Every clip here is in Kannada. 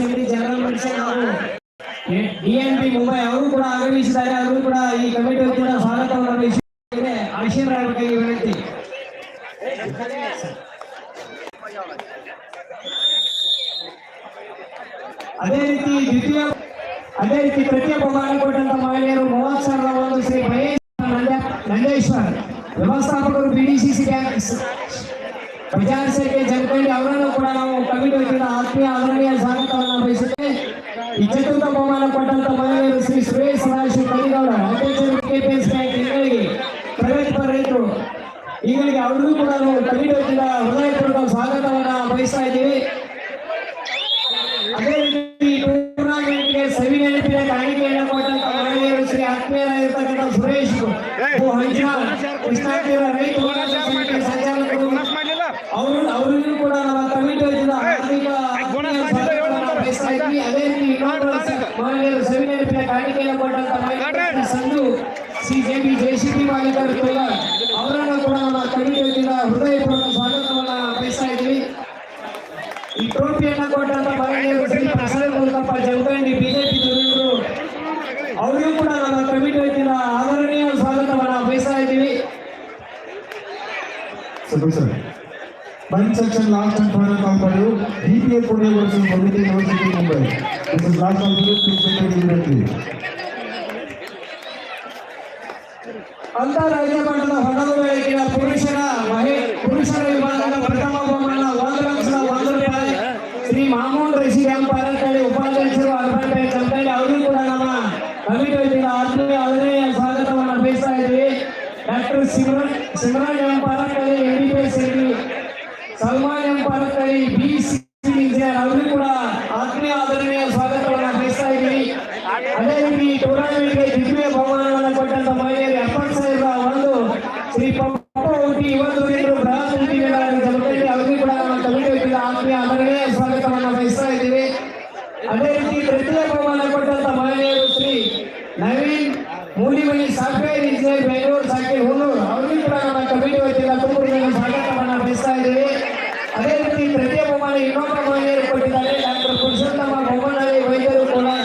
ಸಮಿತಿ ಜನರಲ್ ಮೆಡಿಸಿನ್ ಹಾಗೂ ಡಿಎನ್ಪಿ ಮುಂಬೈ, ಅವರು ಕೂಡ ಆಗಮಿಸಿದ್ದಾರೆ, ಅವರು ಕೂಡ ಈ ಕಮಿಟಿ ವತಿಯಿಂದ ಸ್ವಾಗತವನ್ನು ಬಯಸಿದ್ದಾರೆ ಆಶೀರ್ವಾದಕ್ಕಾಗಿ ವಿನಂತಿ ಅದೇ ರೀತಿ ದ್ವಿತೀಯ ಅದೇ ರೀತಿ ತೃತೀಯ ಬಹುಮಾನ ಕೊಟ್ಟಂತ ಮಹಿಳೆಯರು ಮೂವತ್ತು ಸಾವಿರದ ಒಂದು ಶ್ರೀ ಮಹೇಶ್ ನಂದ- ನಂದೇಶ್ವರ್ ವ್ಯವಸ್ಥಾಪಕರು ಬಿಡಿಸಿಸಿ ಬ್ಯಾಂಕ್ ಬಜಾರ್ ಸೇವೆ ಜನಕಂಡಿ ಅವರನ್ನು ಕೂಡ ನಾವು ಕಮಿಟಿ ವತಿಯಿಂದ ಆತ್ಮೀಯ ಆದರಣೀಯ ಸ್ವಾಗತವನ್ನು ಬಯಸುತ್ತೇವೆ ಈ ಚತುರ್ಥ ಬಹುಮಾನ ಕೊಟ್ಟಂತ ಮಹಿಳೆಯರು ಶ್ರೀ ಸುರೇಶ್ ಸದಾಶಿವ ಕಲಿಗೌಡ ಅಧ್ಯಕ್ಷರು ಕೆಪಿಎಸ್ ಬ್ಯಾಂಕ್ ಇಂಗಳಿಗೆ ಪ್ರಗತಿಪರ ರೈತರು ಈಗಳಿಗೆ ಅವರಿಗೂ ಕೂಡ ನಾವು ಕಮಿಟಿ ವತಿಯಿಂದ ಹೃದಯಪೂರ್ವಕ ಸ್ವಾಗತವನ್ನ ಬಯಸ್ತಾ ಇದ್ದೀವಿ. ಟ್ರೋಫಿಯನ್ನ ಕೊಟ್ಟಂತ ಮಹಿಳೆಯರು ಶ್ರೀ ಪ್ರಸಾದ್ ಮೂಲಕಪ್ಪ ಜಮಖಂಡಿ ಬಿಜೆಪಿ ದುರ್ಗರು ಅವರಿಗೂ ಕೂಡ ನಮ್ಮ ಕಮಿಟಿ ವತಿಯಿಂದ ಆದರಣೀಯ ಸ್ವಾಗತವನ್ನ ಬಯಸ್ತಾ ಇದ್ದೀವಿ section last and final for you. DPA Pune versus Bhaviti University Mumbai. This is last call for you. Please take it immediately. ಅಂತಾರಾಜ್ಯ ಮಟ್ಟದ ಹೊಡೆದು ಬೆಳಕಿನ ಪುರುಷರ ಮಹಿ ಪುರುಷರ ವಿಭಾಗದ ಪ್ರಥಮ சிவன் சிவனா என் ರೀತಿ ತೃತೀಯ ಬಹುಮಾನ ಇನ್ನೊಬ್ಬ ಮಹಿಳೆಯರು ಕೊಟ್ಟಿದ್ದಾರೆ ಡಾಕ್ಟರ್ ಪುರುಷೋತ್ತಮ ಬೊಮ್ಮನಹಳ್ಳಿ ವೈದ್ಯರು Kolar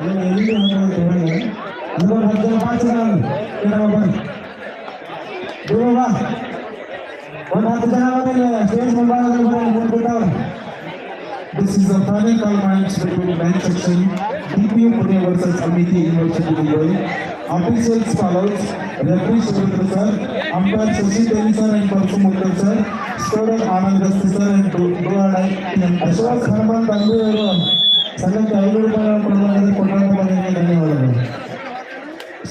This is the final call match between men's section DPU Pune versus Amity University Mumbai. Officials follows referee Surendra sir, umpire Sashi Devi sir and Parshu Mukher sir, scorer Anand Rasti sir and Duhar and Ashwath Harman Tangu ಸಂಘಕ್ಕೆ ಐನೂರು ರೂಪಾಯಿ ಕೊಡಲಾಗಿದೆ ಕೊಟ್ಟಂತ ಮನೆಗೆ ಧನ್ಯವಾದಗಳು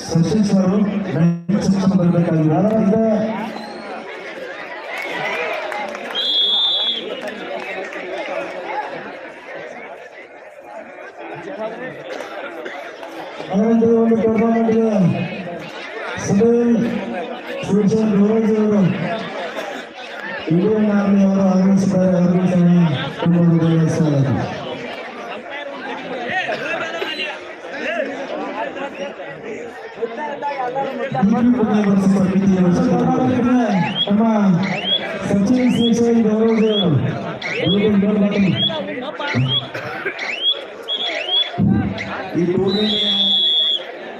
ಸಶೀಶ್ ಅವರು men section ಬರಬೇಕಾಗಿದೆ ಅದರಂತೆ ಅದರಂತೆ ಒಂದು ಟೂರ್ನಮೆಂಟ್ಗೆ ಸುಧೀರ್ ಶಿವಚಂದ್ರ ಯುವರಾಜ್ ಅವರು ಇಂಡಿಯನ್ ಆರ್ಮಿ ಅವರು ಆಗಮಿಸಿದ್ದಾರೆ ಅವರಿಗೂ ಸಹ ತುಂಬ ಹೃದಯದ ಸ್ವಾಗತ ನಮ್ಮ ಸಚಿನ್ ಶ್ರೀಶೈಲ್ ಗೌರವ್ ಅವರು ಈ ಟೂರ್ನಿಗೆ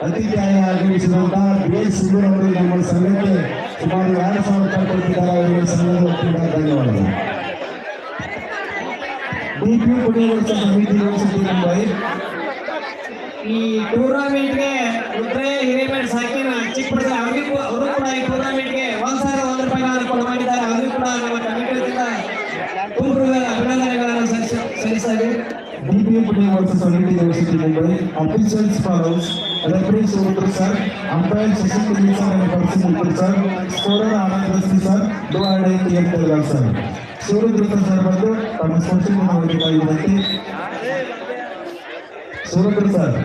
ಅತಿಥಿಯಾಗಿ ಆಗಮಿಸಿದಂತಹ ಬಿ ಎಸ್ ಸಿಂಧೂರ್ ಅವರು ನಮ್ಮ ಸಂಘಕ್ಕೆ ಸುಮಾರು ಎರಡು ಸಾವಿರ ರೂಪಾಯಿ ಕೊಟ್ಟಿದ್ದಾರೆ ಅವರಿಗೆ ಸಂಘದ ವತಿಯಿಂದ ಧನ್ಯವಾದಗಳು DP Pune Committee University Mumbai. ಈ ಟೂರ್ನಮೆಂಟ್ಗೆ ರುದ್ರಯ್ಯ ಹಿರೇಮೆಟ್ ಸಾಕಿನ ಚಿಕ್ಕ ಪುಟ್ಟ ಅವ್ರಿಗೂ ಅವರು ಕೂಡ ಈ ಟೂರ್ನಮೆಂಟ್ಗೆ ಒಂದ್ ಸಾವಿರ ಒಂದ್ ರೂಪಾಯಿ ಕೊಡ ಮಾಡಿದ್ದಾರೆ ಅವರು ಕೂಡ ನಮ್ಮ ವತಿಯಿಂದ ತುಂಬ ಅಭಿನಂದನೆಗಳನ್ನು ಸಲ್ಲಿಸ ಸಲ್ಲಿಸ್ತಾ ಇದ್ದೀವಿ DP Pune Committee University Mumbai. Officials follows. Referee Surendra sir. Umpire Shashik Nilsson and Percy Muthu sir. Scorer Anand Rasti sir. Divided K. Telgal sir. ಸೂರ್ಯದೃತ ಸರ್ ಬಂದು ತಮ್ಮ ಸ್ಪರ್ಶಿಗೆ ಮಾಡಬೇಕಾಗಿ ವಿನಂತಿ ಸೂರ್ಯದ್ರ ಸರ್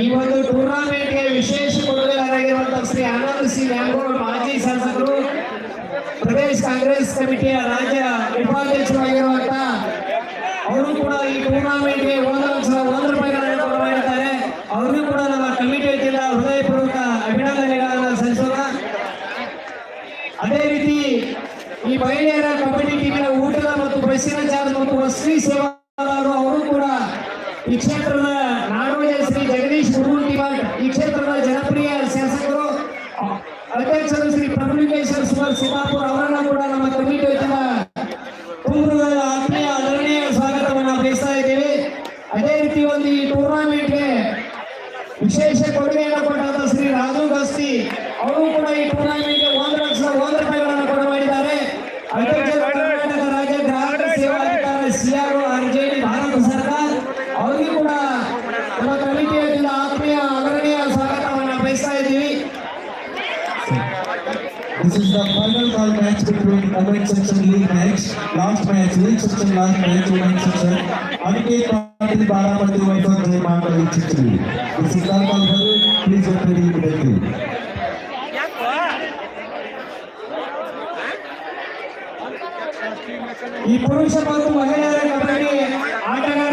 ಈ ಒಂದು ಟೂರ್ನಮೆಂಟ್ಗೆ ವಿಶೇಷ ಕೊಡುಗೆಯಾಗಿರುವಂತಹ ಶ್ರೀ ಆನಂದ್ ಸಿ ನ್ಯಾಂಗೋಡ್ ಮಾಜಿ ಶಾಸಕರು, ಪ್ರದೇಶ ಕಾಂಗ್ರೆಸ್ ಕಮಿಟಿಯ ರಾಜ್ಯ ಉಪಾಧ್ಯಕ್ಷರಾಗಿರುವಂತಹ ಅವರು ಕೂಡ ಈ ಟೂರ್ನಮೆಂಟ್ಗೆ ಒಂದು ಲಕ್ಷ ಒಂದು ರೂಪಾಯಿಗಳನ್ನು ಕೊಡಮಾಡಿದ್ದಾರೆ ಅವರಿಗೂ ಕೂಡ ನಮ್ಮ ಕಮಿಟಿ ವತಿಯಿಂದ ಹೃದಯಪೂರ್ವಕ ಅಭಿನಂದನೆಗಳನ್ನು ಸಲ್ಲಿಸೋಣ. ಅದೇ ರೀತಿ ಈ ಮಹಿಳೆಯರ ಕಬಡ್ಡಿ ಬಸ್ಸಿನ ಮತ್ತು ಶ್ರೀ ಸೇವಾದಾರರು ಅವರು ಕೂಡ ಈ ಕ್ಷೇತ್ರದ ನಾಡೋಜ ಶ್ರೀ ಜಗದೀಶ್ ಮುರುಗುಂಟಿವಾಡ್ ಈ ಕ್ಷೇತ್ರದ ಜನಪ್ರಿಯ ಶಾಸಕರು, ಅಧ್ಯಕ್ಷರು ಶ್ರೀ ಪ್ರಭುಲಿಂಗೇಶ್ವರ ಸುಮಾರ್ ಸಿದ್ದಾಪುರ ಅವರನ್ನು This is the final call match between women's section league match. Last match, league section last match, women's section. Aniket Patil Baramati versus Jay Mandal Chichli. This is the call for you. Please get ready immediately. ಈ ಪುರುಷ ಮತ್ತು ಮಹಿಳೆಯರ ಕಬಡ್ಡಿ ಆಟಗಾರರಿಗೆ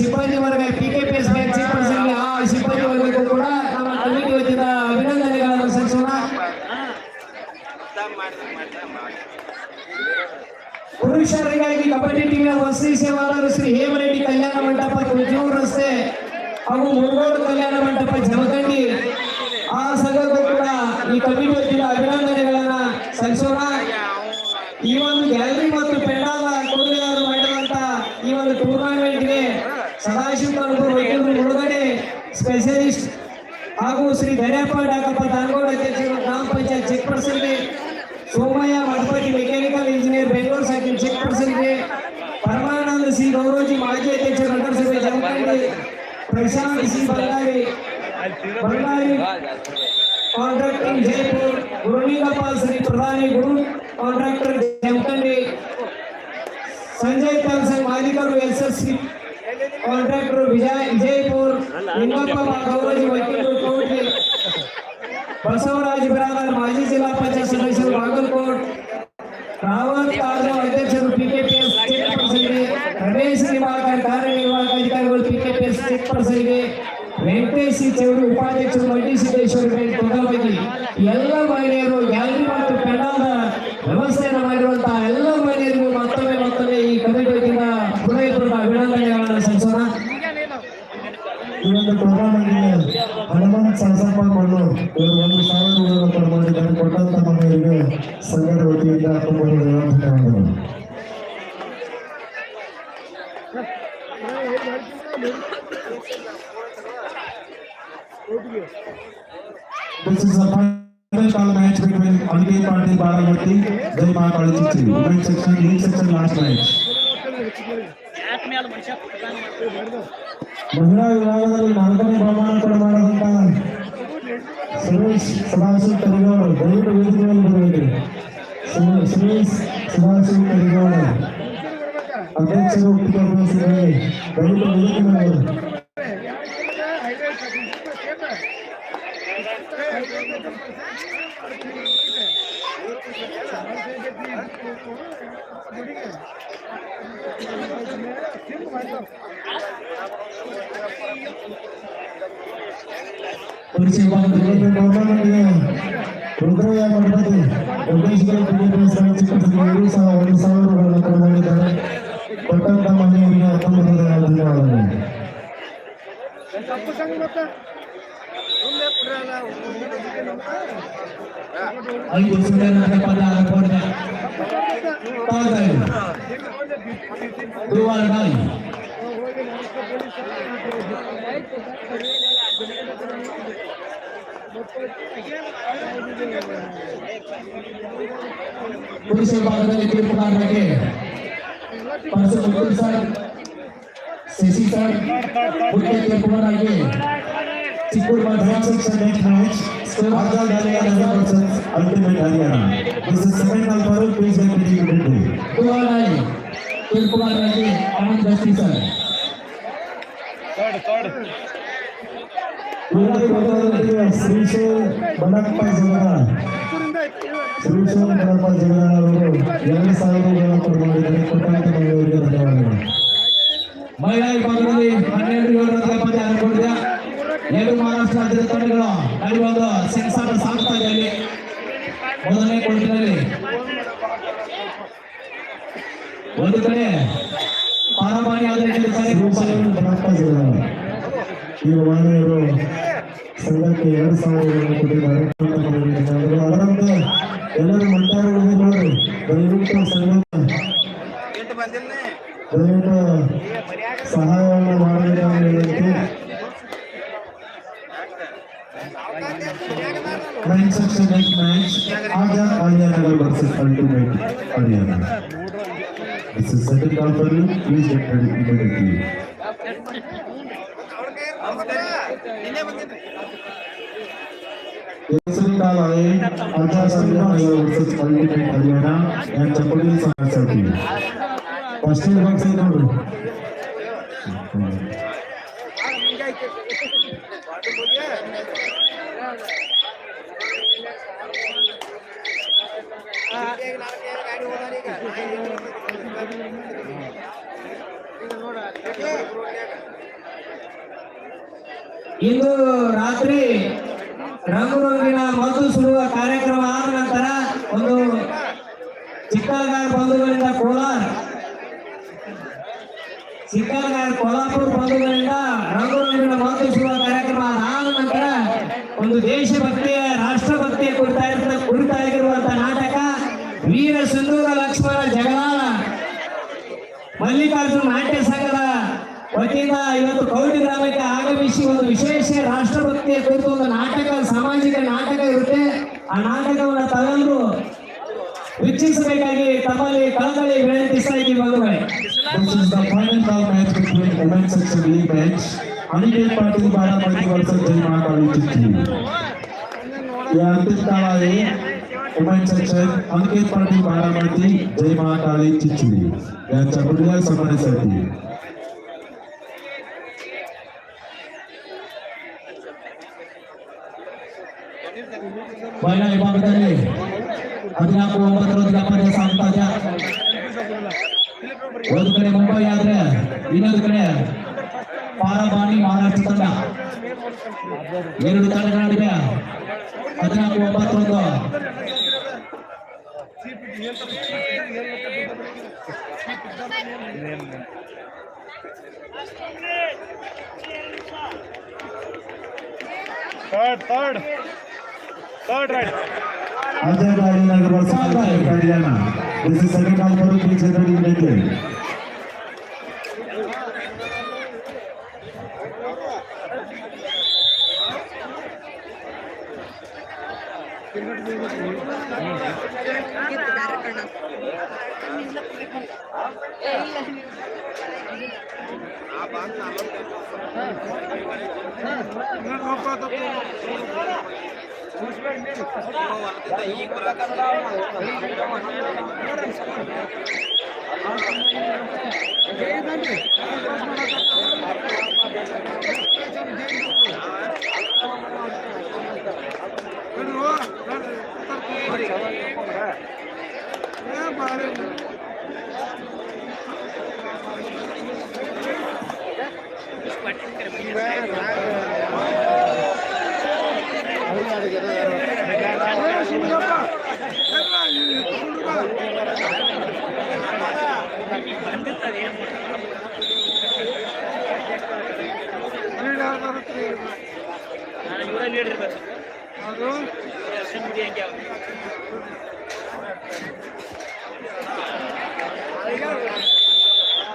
ಸಿಬ್ಬಂದಿ ವರ್ಗ ಪಿಕೆಪಿಎಸ್ ಬ್ಯಾಂಕ್ ಚೇರ್ಪರ್ಸನ್ ಆ ಸಿಬ್ಬಂದಿ ವರ್ಗಕ್ಕೂ ಕೂಡ ನಮ್ಮ ಕಮಿಟಿ ವತಿಯಿಂದ ಅಭಿನಂದನೆಗಳನ್ನು ಸಲ್ಲಿಸೋಣ. ಪುರುಷರಿಗಾಗಿ ಕಬಡ್ಡಿ ಟೀಮಿನ ವಸತಿ ಸೇವಾದಾರರು ಶ್ರೀ ಹೇಮರೆಡ್ಡಿ ಕಲ್ಯಾಣ ಮಂಟಪ, ತುಮಕೂರು ರಸ್ತೆ ಹಾಗೂ ಮುರುಗೋಡು ಕಲ್ಯಾಣ ಮಂಟಪ, ಜಮಖಂಡಿ. ಆ ಸಂಘಕ್ಕೂ ಕೂಡ ಈ ಕಮಿಟಿ ವತಿಯಿಂದ ಅಭಿನಂದನೆಗಳನ್ನ ಸಲ್ಲಿಸೋಣ. ಈ ಒಂದು ಗ್ಯಾಲರಿ ಮತ್ತು ಪೆಂಡಾಲ ಕೊಡುಗೆದಾರರು ಮಾಡಿರುವಂತಹ ಈ ಒಂದು ಟೂರ್ನಮೆಂಟ್ಗೆ ಸದಾಶಿವ ತಾಲೂಕು ವೈದ್ಯರು ಮುಳುಗಡೆ ಸ್ಪೆಷಲಿಸ್ಟ್ ಹಾಗೂ ಶ್ರೀ ಧೈರ್ಯಪ್ಪ ಡಾಕಪ್ಪ ತಾನಗೋಡ್ ಅಧ್ಯಕ್ಷರು ಗ್ರಾಮ ಪಂಚಾಯತ್ ಚೆಕ್ ಪರ್ಸನ್ಗೆ Somayya Mathapati mechanical engineer Bengaluru ಸಾಕಿನ check ಪರ್ಸನ್ಗೆ ಪರಮಾನಂದ ಸಿ ಗೌರೋಜಿ ಮಾಜಿ ಅಧ್ಯಕ್ಷರು ನಗರಸಭೆ ಜಮಖಂಡಿ ಪ್ರಶಾಂತ್ ಸಿ ಬಳ್ಳಾರಿ ಬಳ್ಳಾರಿ ಕಾಂಟ್ರಾಕ್ಟರ್ ಜೈಪುರ್ ಗುರುಲಿಂಗಪ್ಪ ಶ್ರೀ ಪ್ರಧಾನಿ ಗುರು ಕಾಂಟ್ರಾಕ್ಟರ್ ಜಮಖಂಡಿ ಸಂಜಯ್ ಕಲ್ಸನ್ ಮಾಲೀಕರು ಎಸ್ ಎಸ್ ಸಿ ಕಾಂಟ್ರಾಕ್ಟರ್ ವಿಜಯ ವಿಜಯಪುರ್ ನಿಂಗಪ್ಪ ವಕೀಲರು ಬಸವರಾಜ್ ಬಿರಾದರ್ ಮಾಜಿ ಜಿಲ್ಲಾ ಪಂಚಾಯತ್ ಸದಸ್ಯರು ಬಾಗಲಕೋಟ್ ರಾವತ್ ಅಧ್ಯಕ್ಷರು ಪಿಕೆಪಿಎಸ್ ರಮೇಶ್ ನಿವಾಕರ್ ಕಾರ್ಯನಿರ್ವಾಹಕ ಅಧಿಕಾರಿಗಳು ಪಿಕೆಪಿಎಸ್ ಚೆಕ್ ಪರ್ಸನ್ಗೆ ವೆಂಕಟೇಶ್ ಚೌರಿ ಉಪಾಧ್ಯಕ್ಷರು ಮಂಡಿ ಸಿದ್ದೇಶ್ವರ ತೊಗಲಬಗಿ ಎಲ್ಲ ಮಹಿಳೆಯರು ಗ್ಯಾಲರಿ ಮತ್ತು ಪೆಂಡಾದ ವ್ಯವಸ್ಥೆಯನ್ನು ಮಾಡಿರುವಂತಹ ಎಲ್ಲ ಮಹಿಳೆಯರಿಗೂ ಮತ್ತೊಮ್ಮೆ This is a final call match between Anil Patil Baramati, Jai Maa Kali Chichi. Women's section, league section last match. ಮಹಿಳಾ ವಿಭಾಗದಲ್ಲಿ ನಾಲ್ಕನೇ ಬಹುಮಾನ ಮಾಡಿದಂತ ಸುರೇಶ್ ಸದಾಶಿವ್ ಕರಿಗೌಡ ದಯವಿಟ್ಟು ವೇದಿಕೆ ಮೇಲೆ ಬರಬೇಕು ಸುರೇಶ್ ಸುರೇಶ್ ಸದಾಶಿವ್ ಕರಿಗೌಡ आकांक्षाओं की करने से बड़ी बड़ी की पुलिस वाले दिल्ली में बोलते हैं ರುದ್ರಯ್ಯ ಮಠದಲ್ಲಿ ಯೋಗೇಶ್ವರ ಪುಣ್ಯ ಸಂಸ್ಥೆ ಸಾವಿರ ಸಾವಿರ ಕ್ರಮಗಳಿದ್ದಾರೆ ఐదు సుందర పదాల కోట దువాల బాయి पुलिस बात करें कृपया रखें परसों मुकुल सर शशि सर उनके टेकवर आइए चिकुर मध्यान सेक्शन नेट मैच स्कोर आगा डालेगा नगर person ultimate Haryana this is second number for please get ready to do Kumar आए कुल कुमार आइए आनंद दस्ती सर कट कट पूरा बता दो श्री से बनक पर जमाना ಶ್ರೀಶೈಲ್ ಸಾವಿರ ಮಹಾರಾಷ್ಟ್ರ ತಂಡಗಳು ಅಲ್ಲಿ ಒಂದು ಸೆನ್ಸಾಟ ಸಾಗ್ತಾ ಇದೆ ಅಲ್ಲಿ ಮೊದಲನೇ ಕೊಡುತ್ತಿನಲ್ಲಿ ಒಂದು ಕಡೆ ಪಾರಮಾಣಿ ಆಧಾರಿತ ಕಾರ್ಯಕ್ರಮ ಶ್ರೀಶೈಲ್ ಬಣಪ್ಪ ಜಗನ ಈ ಮನೆಯವರು ಸಂಘಕ್ಕೆ ಎರಡು ಸಾವಿರಗಳನ್ನು ಕೊಟ್ಟಿದ್ದಾರೆ ಕೊಟ್ಟಂತ ಮನೆಯವರಿಗೆ ಧನ್ಯವಾದಗಳು. ಅದರಂತೆ ಎಲ್ಲರೂ ಮಂಟಾರಗಳಿಗೆ ನೋಡಿ ದಯವಿಟ್ಟು ಸಂಘ ದಯವಿಟ್ಟು ಸಹಾಯವನ್ನು ಮಾಡಬೇಕಾಗಿ Nine section next match. Aja Haryana versus Ultimate Haryana. This is second call for you. Please get ready immediately. दुसरी काल आहे आजा संघाला वर्सेस अल्टिमेट हरियाणा यांच्या पुढील सामन्यासाठी पश्चिम विभाग नोड ಇಂದು ರಾತ್ರಿ ರಂಗುರಂಗಿನ ಮಾತು ಸುಡುವ ಕಾರ್ಯಕ್ರಮ ಆದ ನಂತರ ಒಂದು ಚಿಕ್ಕಲಗಾರ ಬಂಧುಗಳಿಂದ ಕೋಲಾರ ಚಿಕ್ಕಲಗಾರ ಕೋಲಾಪುರ ಬಂಧುಗಳಿಂದ ರಂಗುರಂಗಿನ ಮಾತು ಸುಡುವ ಕಾರ್ಯಕ್ರಮ ಆದ ನಂತರ ಒಂದು ದೇಶಭಕ್ತಿಯ, ರಾಷ್ಟ್ರಭಕ್ತಿಯ ಕುರಿತಾ ಕುರಿತಾಗಿರುವಂತಹ ನಾಟಕ ವೀರ ಸಿಂಧೂರ ಲಕ್ಷ್ಮಣ ಜಗಳ ಮಲ್ಲಿಕಾರ್ಜುನ್ ನಾಟ್ಯ ಸಂಘದ ವತಿಯಿಂದ ಇವತ್ತು ಕೌಟಿ ಗ್ರಾಮಕ್ಕೆ ಆಗಮಿಸಿ ಒಂದು ವಿಶೇಷ ರಾಷ್ಟ್ರಭಕ್ತಿಯ ಕುರಿತು ಒಂದು ನಾಟಕ ಸಾಮಾಜಿಕ ನಾಟಕ ಇರುತ್ತೆ ಆ ನಾಟಕವನ್ನು ತಾವೆಲ್ಲರೂ ವೀಕ್ಷಿಸಬೇಕಾಗಿ ತಮ್ಮಲ್ಲಿ ಕಳಕಳಿ ವಿನಂತಿಸ್ತಾ ಇದ್ದೀವಿ ಬಂಧುಗಳೇ This is the final call match between women's section league match. Aniket Patil Baramati versus Jai Mahakali Chitti. या अंतिम काल आहे women's section अनिकेत पाटील बारामती जय महाकाली चिचली यांच्या पुढल्या सामन्यासाठी ಮಹಿಳಾ ವಿಭಾಗದಲ್ಲಿ ಹದಿನಾಲ್ಕು ಒಂಬತ್ತರೊಂದಿಗೆ ಅಪ್ಪನೇ ಸಾಮ್ರಾಜ್ಯ ಒಂದು ಕಡೆ ಮುಂಬೈ ಆದ್ರೆ ಇನ್ನೊಂದು ಕಡೆ ಪಾರಬಾಣಿ ಮಹಾರಾಷ್ಟ್ರ ತಂಡ ಎರಡು ತಂಡಗಳ ನಡುವೆ ಹದಿನಾಲ್ಕು ಒಂಬತ್ತೊಂದು Third, third. Third right Ajay Gadinagar Varsha Haryana this is second all for P छतरी यूनाइटेड చూసిపోయింది ఈ కులకన్నా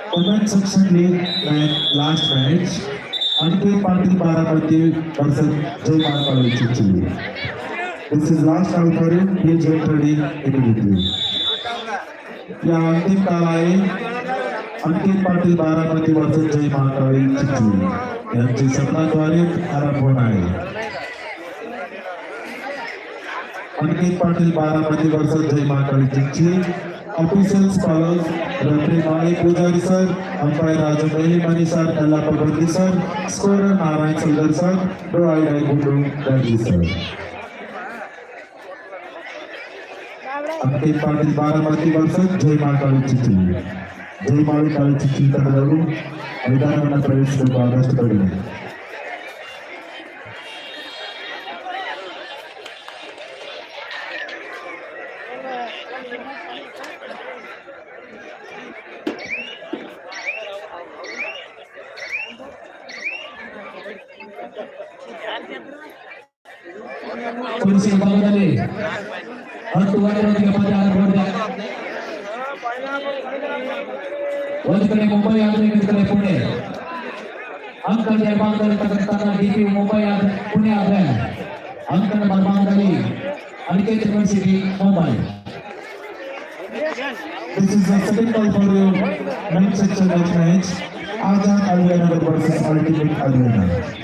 Women section league and last match. అంతే పార్టీ బారామతి వర్సెస్ జై మానపాలి వచ్చింది దిస్ ఇస్ లాస్ట్ అవుతారు ఈ జై రెడీ ఎదుగుతుంది యా అంతే కాలాయి అంతే పార్టీ బారామతి వర్సెస్ జై మానపాలి వచ్చింది यांची सत्ताद्वारे आरोप होणार आहे अभिनेत पाटील बारामती वर्सेस जय महाकाली जिंकली official scholars referee Manik Pujari sir umpire Raju Mahimani sir Kala Pagvanti sir score Narayan Sundar sir provide I I Gudu Darji sir Ankit Patil Baramati versus Jay Mahakali जिंकली जय महाकाली जिंकली तदरू मैदानात प्रवेश करू ऑगस्ट कडून ವಿಭಾಗದಲ್ಲಿ ಹತ್ತು ವಾರದೊಂದಿಗೆ ಪಂದ್ಯ ಆರಂಭಗೊಂಡಿದೆ ಒಂದು ಕಡೆ ಮುಂಬೈ ಆದರೆ ಇನ್ನೊಂದು ಕಡೆ ಪುಣೆ ಅಂಕದ ನಿರ್ಮಾಣದಲ್ಲಿರ್ತಕ್ಕಂಥ ಡಿಪಿ ಮುಂಬೈ ಆದ್ರೆ ಪುಣೆ ಆದ್ರೆ ಅಂಕದ ನಿರ್ಮಾಣದಲ್ಲಿ Aniket university Mumbai This is the second call for you men's section match match. Azad Alvena versus Ultimate Alvena.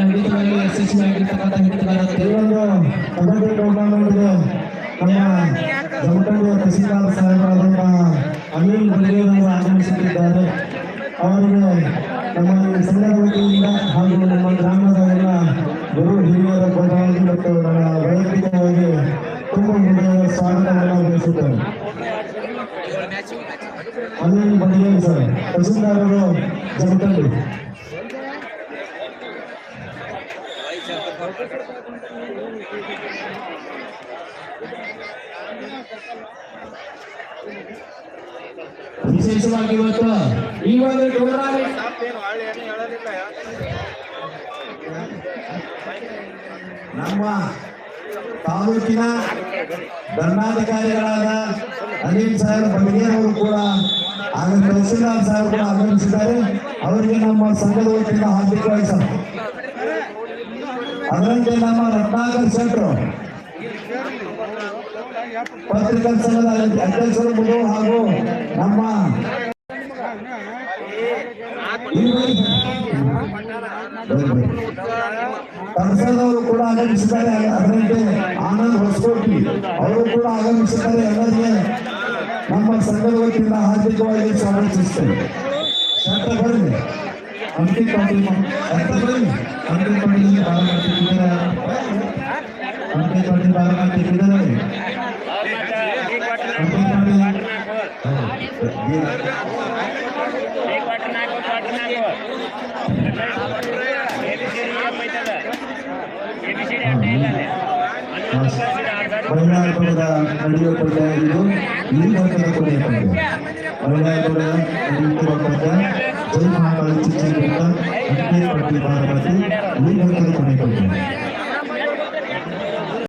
ಹಿಡಿತದಲ್ಲಿ ಯಶಸ್ವಿಯಾಗಿರ್ತಕ್ಕಂಥ ಹಿಡಿತಗಾರ ಒಂದು ಕಬಡ್ಡಿ ಟೂರ್ನಮೆಂಟ್ಗೆ ನಮ್ಮ ಜಮಖಂಡಿಯ ತಹಸೀಲ್ದಾರ್ ಸಾಹೇಬರಾದಂಥ ಅನಿಲ್ ಬಳಿಯವರು ಆಗಮಿಸುತ್ತಿದ್ದಾರೆ. ಹಾಗೂ ನಮ್ಮ ಗ್ರಾಮದ ಎಲ್ಲ ಗುರು, ಹಿರಿಯರ ಪರವಾಗಿ ಮತ್ತು ನಮ್ಮ ವೈಯಕ್ತಿಕವಾಗಿ ತುಂಬ ಸ್ವಾಗತವನ್ನು ಬಯಸುತ್ತೇನೆ ಬಳಿಯರ್ ಸರ್ ತಹಸೀಲ್ದಾರರು ಜಮಖಂಡಿ. ವಿಶೇಷವಾಗಿ ಇವತ್ತು ಈ ಒಂದು ಟೂರ್ನಾಮೆಂಟ್ ನಮ್ಮ ತಾಲೂಕಿನ ದಂಡಾಧಿಕಾರಿಗಳಾದ ಅನಿಲ್ ಸಾಹೇಬ್ ಅವರು ಕೂಡ ಹಾಗೂ ತಹಸೀಲ್ದಾರ್ ಸಾಹೇಬ್ ಕೂಡ ಆಗಮಿಸಿದ್ದಾರೆ. ಅವರಿಗೆ ನಮ್ಮ ಸಂಘದ ವತಿಯಿಂದ ಹಾರ್ದಿಕವಾಗಿ ಸರ್ ಅದರಂತೆ ನಮ್ಮ ರತ್ನಾಕರ್ ಶೆಟ್ರು ಪತ್ರಿಕಾ ಸಂಘದ ಅಧ್ಯಕ್ಷರು ಹಾಗೂ ನಮ್ಮ ಕನಸದವರು ಕೂಡ ಆಗಮಿಸಿದ್ದಾರೆ ಅದರಂತೆ ಆನಂದ್ ಹೊಸಕೋಟಿ, ಅವರು ಕೂಡ ಆಗಮಿಸಿದ್ದಾರೆ ಎಲ್ಲರಿಗೆ ನಮ್ಮ ಸಂಘದ ವತಿಯಿಂದ ಹಾರ್ದಿಕವಾಗಿ ಸ್ವಾಗತಿಸುತ್ತೇವೆ ಶರ್ತ ಬರ್ರಿ ಅಂಕಿ ಪಾಟೀಲ್ ಶರ್ತ ಬರ್ರಿ ಅಂಕಿ ಪಾಟೀಲ್ ಬಾರಾಮತಿ ಇದ್ದಾರೆ ಅಂಕಿ ಪಾಟೀಲ್ ಬಾರಾಮತಿ ಇದ್ದಾರೆ ವಿಭಾಗದ ನಡೆಯುವ ಪಂದ್ಯ ಇದು ಈ ವರ್ಗದ ಕೊನೆಯ ಪಂದ್ಯ ಮಹಿಳಾ ವಿಭಾಗದ ನಡೆಯುತ್ತಿರುವ ಪಂದ್ಯ ಜೈ ಮಹಾಕಾಳಿ ಚಿತ್ರದುರ್ಗ ಅಂಕೇಟ್ ಪಟ್ಟಿ ಬಾರಾಮತಿ ಈ ವರ್ಗದ ಕೊನೆಯ ಪಂದ್ಯ